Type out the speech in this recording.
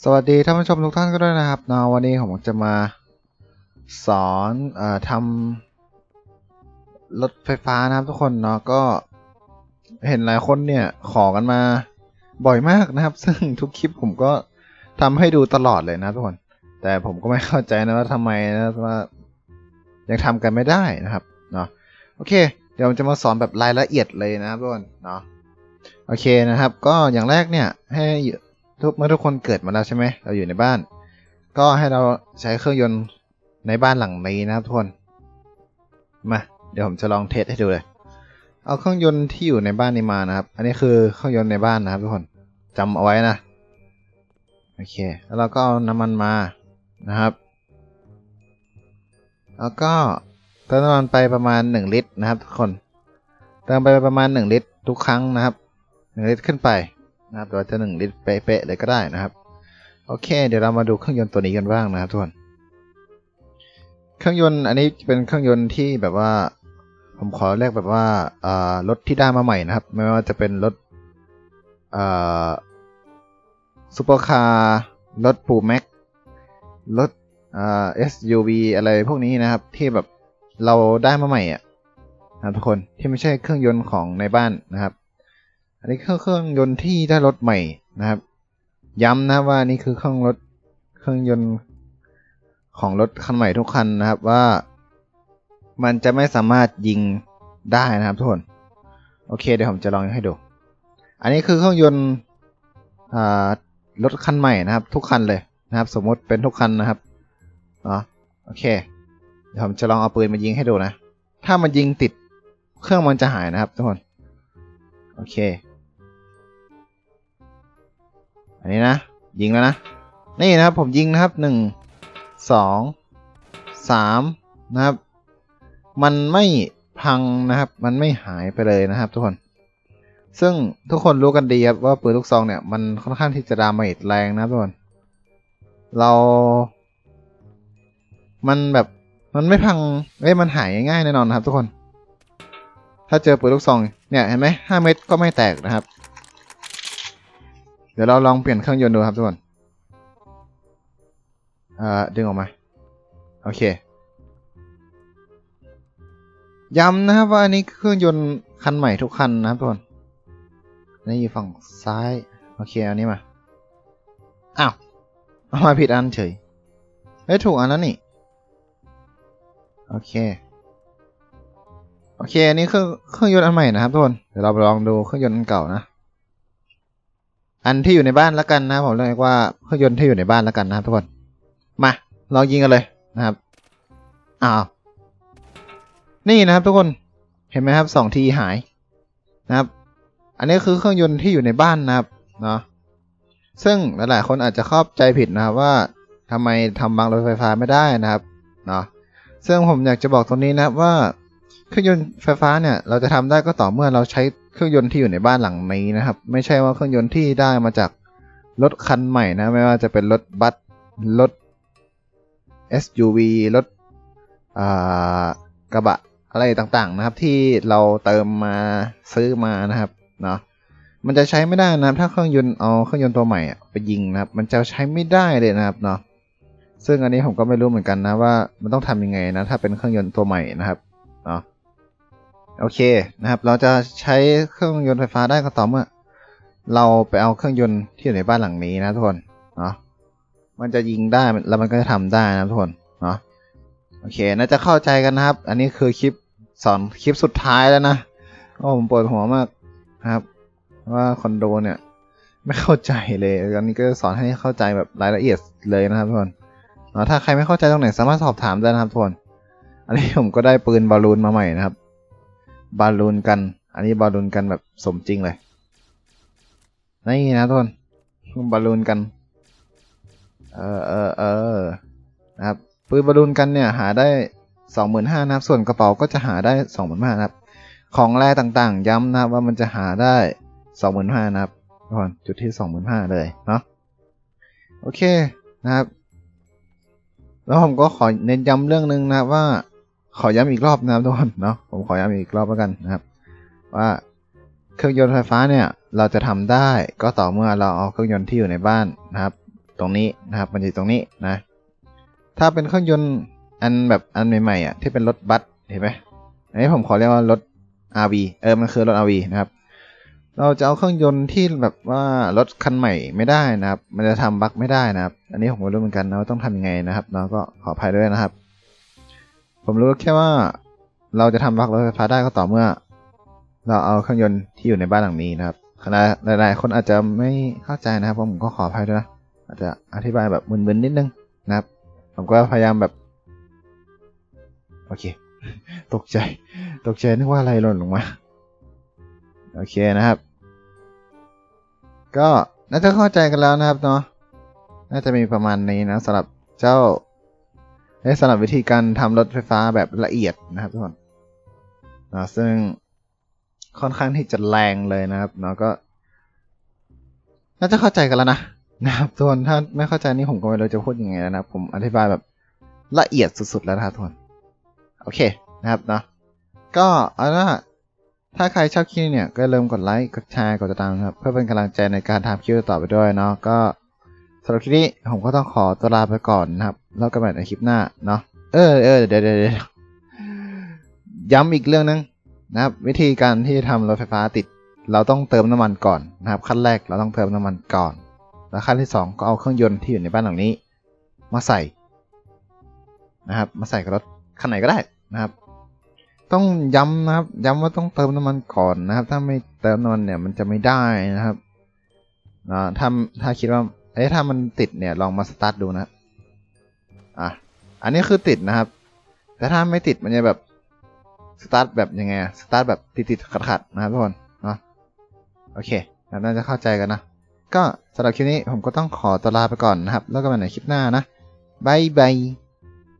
สวัสดีท่านผู้ชมทุกท่านก็ด้วยนะครับนะวันนี้ผมจะมาสอนอทำรถไฟฟ้านะครับทุกคนเนาะก็เห็นหลายคนเนี่ยขอกันมาบ่อยมากนะครับ ซึ่งทุกคลิปผมก็ทำให้ดูตลอดเลยนะทุกคน แต่ผมก็ไม่เข้าใจนะว่าทำไมนะว่ายังทำกันไม่ได้นะครับเนาะโอเค เดี๋ยวผมจะมาสอนแบบรายละเอียดเลยนะครับทุกคนเนาะโอเคนะครับ ก็อย่างแรกเนี่ยให้ เมื่อทุกคนเกิดมาแล้วใช่ไหมเราอยู่ในบ้าน ก็ให้เราใช้เครื่องยนต์ในบ้านหลังนี้นะครับทุกคนมาเดี๋ยวผมจะลองเทสให้ดูเลยเอาเครื่องยนต์ที่อยู่ในบ้านนี้มานะครับ อันนี้คือเครื่องยนต์ในบ้านนะครับทุกคนจำเอาไว้นะโอเค แล้วเราก็เอาน้ำมันมานะครับ แล้วก็เติมน้ำมันไปประมาณ 1 ลิตรนะครับทุกคน เติมไปประมาณ 1 ลิตรทุกครั้งนะครับ 1 ลิตรขึ้นไป นะครับรือว่าจะหนึ่งลิตรเป๊ะๆเลยก็ได้นะครับ โอเค เดี๋ยวเรามาดูเครื่องยนต์ตัวนี้กันบ้างนะครับทุกคน เครื่องยนต์อันนี้เป็นเครื่องยนต์ที่แบบว่า ผมขอเรียกแบบว่าอ่ารถที่ได้มาใหม่นะครับ ไม่ว่าจะเป็นรถอ่าซูเปอร์คาร์รถปูแม็กรถอ่า SUV อะไรพวกนี้นะครับ ที่แบบเราได้มาใหม่อะนะทุกคนที่ไม่ใช่เครื่องยนต์ของในบ้านนะครับ อันนี้คือเครื่องยนต์ที่ได้รถใหม่นะครับ ย้ำนะว่านี่คือเครื่องรถเครื่องยนต์ของรถคันใหม่ทุกคันนะครับว่า มันจะไม่สามารถยิงได้นะครับทุกคนโอเคเดี๋ยวผมจะลองให้ดู อันนี้คือเครื่องยนต์รถคันใหม่นะครับ ทุกคันเลยนะครับ สมมติเป็นทุกคันนะครับเนาะโอเค เดี๋ยวผมจะลองเอาปืนมายิงให้ดูนะ ถ้ามันยิงติดเครื่องมันจะหายนะครับทุกคน โอเค อันนี้นะ ยิงแล้วนะ นี่นะครับผมยิงนะครับหนึ่งสองสามนะครับ มันไม่พังนะครับ มันไม่หายไปเลยนะครับ ทุกคน ซึ่งทุกคนรู้กันดีครับว่าปืนลูกซองเนี่ยมันค่อนข้างที่จะดาเมจแรงนะทุกคน เรา มันแบบมันไม่พังเอ้ยมันหายง่ายแน่นอนนะครับ ทุกคน ถ้าเจอปืนลูกซอง เนี่ยเห็นไหมห้าเม็ดก็ไม่แตกนะครับ เดี๋ยวเราลองเปลี่ยนเครื่องยนต์ดูครับทุกคนอ่าดึงออกมา โอเค ย้ำนะครับว่าอันนี้เครื่องยนต์คันใหม่ทุกคันนะครับทุกคนนี่อยู่ฝั่งซ้าย โอเคอานี้มา อ้าว เอามาผิดอันเฉยเฮ้ยถูกอันนั้นนี่ โอเค โอเค อันนี้เครื่องเครื่องยนต์อันใหม่นะครับทุกคน เดี๋ยวเราไปลองดูเครื่องยนต์อันเก่านะ อันที่อยู่ในบ้านแล้วกันนะผมเรียกว่าเครื่องยนต์ที่อยู่ในบ้านแล้วกันนะครับทุกคน มาลองยิงกันเลยนะครับอ้าวนี่นะครับทุกคนเห็นไหมครับสองทีหายนะครับ อันนี้คือเครื่องยนต์ที่อยู่ในบ้านนะครับเนาะซึ่งหลายๆ คนอาจจะเข้าใจผิดนะครับว่าทำไมทำบางรถไฟฟ้าไม่ได้นะครับเนาะซึ่งผมอยากจะบอกตรงนี้นะครับว่า เครื่องยนต์ไฟฟ้าเนี่ยเราจะทำได้ก็ต่อเมื่อเราใช้เครื่องยนต์ที่อยู่ในบ้านหลังนี้นะครับ ไม่ใช่ว่าเครื่องยนต์ที่ได้มาจากรถคันใหม่นะ ไม่ว่าจะเป็นรถบัสรถ SUV รถกระบะอะไรต่างๆนะครับ ที่เราเติมมาซื้อมานะครับเนาะมันจะใช้ไม่ได้นะครับ ถ้าเครื่องยนต์เอาเครื่องยนต์ตัวใหม่ไปยิงนะครับ มันจะใช้ไม่ได้เลยนะครับเนาะซึ่งอันนี้ผมก็ไม่รู้เหมือนกันนะว่ามันต้องทำยังไงนะถ้าเป็นเครื่องยนต์ตัวใหม่นะครับ โอเคนะครับ เราจะใช้เครื่องยนต์ไฟฟ้าได้ก็ต่อเมื่อ เราไปเอาเครื่องยนต์ที่อยู่ในบ้านหลังนี้นะทุกคนเนาะมันจะยิงได้แล้วมันก็จะทำได้นะทุกคนเนาะโอเคน่าจะเข้าใจกันนะครับ อันนี้คือคลิปสอนคลิปสุดท้ายแล้วนะโอ้ผมปวดหัวมากนะครับ ว่าคอนโดเนี่ย ไม่เข้าใจเลยอันนี้ก็สอนให้เข้าใจแบบรายละเอียดเลยนะครับทุกคนเนาะถ้าใครไม่เข้าใจตรงไหนสามารถสอบถามได้นะครับทุกคนอันนี้ผมก็ได้ปืนบอลลูนมาใหม่นะครับ บอลลูนกัน อันนี้บอลลูนกันแบบสมจริงเลยนี่นะทุกคนบอลลูนกัน เออเออเออนะครับปืนบอลลูนกันเนี่ยหาได้สองหมื่นห้านะครับส่วนกระเป๋าก็จะหาได้สองหมื่นห้านะครับ ของแร่ต่างๆ ย้ำนะครับว่ามันจะหาได้สองหมื่นห้านะครับทุกคนจุดที่สองหมื่นห้าเลยเนาะโอเคนะครับ แล้วผมก็ขอเน้นย้ำเรื่องหนึ่งนะว่า ขอย้ำอีกรอบนะครับทุกคนเนาะผมขอย้ำอีกรอบแล้วกันนะครับ ว่าเครื่องยนต์ไฟฟ้าเนี่ยเราจะทำได้ก็ต่อเมื่อเราเอาเครื่องยนต์ที่อยู่ในบ้านนะครับ ตรงนี้นะครับมันจะอยู่ตรงนี้นะ ถ้าเป็นเครื่องยนต์อันแบบอันใหม่ๆอะที่เป็นรถบัสเห็นไหมอันนี้ผมขอเรียกว่ารถ RV เออมันคือรถ RV นะครับ เราจะเอาเครื่องยนต์ที่แบบว่ารถคันใหม่ไม่ได้นะครับ มันจะทำบั๊กไม่ได้นะครับ อันนี้ผมไม่รู้เหมือนกันนะว่าต้องทำยังไงนะครับเนาะก็ขออภัยด้วยนะครับ ผมรู้แค่ว่าเราจะทำบั๊กรถไฟฟ้าได้ก็ต่อเมื่อ เราเอาเครื่องยนต์ที่อยู่ในบ้านหลังนี้นะครับคณะหลายๆ คนอาจจะไม่เข้าใจนะครับผมก็ขออภัยด้วยนะอาจจะอธิบายแบบมึนๆนิดนึงนะครับ ผมก็พยายามแบบโอเค ตกใจ ตกใจนึกว่าอะไรหล่นลงมา โอเคนะครับ ก็น่าจะเข้าใจกันแล้วนะครับเนาะน่าจะมีประมาณนี้นะสำหรับเจ้า เอ้ยสำหรับวิธีการทำรถไฟฟ้าแบบละเอียดนะครับทุกคนนะซึ่งค่อนข้างที่จะแรงเลยนะครับเนาะก็ น่าจะเข้าใจกันแล้วนะนะครับทุกคนถ้าไม่เข้าใจนี่ผมก็ไม่รู้จะพูดยังไงแล้วนะผมอธิบายแบบละเอียดสุดๆแล้วนะครับทุกคนโอเคนะครับเนาะก็เอาละถ้าใครชอบคลิปนี้เนี่ยก็อย่มกดไลค์กดแชร์กดติดตามนะครับ เพื่อเป็นกำลังใจในการทำคลิปต่อไปด้วยเนาะก็ สำหรับคลิปนี้ผมก็ต้องขอตัวลาไปก่อนนะครับ แล้วกันใหม่ในคลิปหน้าเนาะเออเออเดี๋ยวเดี๋ยวเดี๋ยวย้ำอีกเรื่องหนึงนะครับ วิธีการที่จะทำรถไฟฟ้าติด เราต้องเติมน้ำมันก่อนนะครับ ขั้นแรกเราต้องเติมน้ำมันก่อน แล้วขั้นที่สองก็เอาเครื่องยนต์ที่อยู่ในบ้านหลังนี้ มาใส่นะครับ มาใส่กับรถคันไหนก็ได้นะครับ ต้องย้ำนะครับ ย้ำว่าต้องเติมน้ำมันก่อนนะครับ ถ้าไม่เติมน้ำมันเนี่ยมันจะไม่ได้นะครับนะถ้าถ้าคิดว่า เอ๊ะถ้ามันติดเนี่ยลองมาสตาร์ทดูนะอะอันนี้คือติดนะครับ แต่ถ้าไม่ติดมันจะแบบสตาร์ทแบบยังไงสตาร์ทแบบติดๆขัดขัดๆนะครับทุกคนเนาะโอเคน่าจะเข้าใจกันนะ ก็สำหรับคลิปนี้ผมก็ต้องขอตัวลาไปก่อนนะครับ แล้วก็มาในคลิปหน้านะบายบาย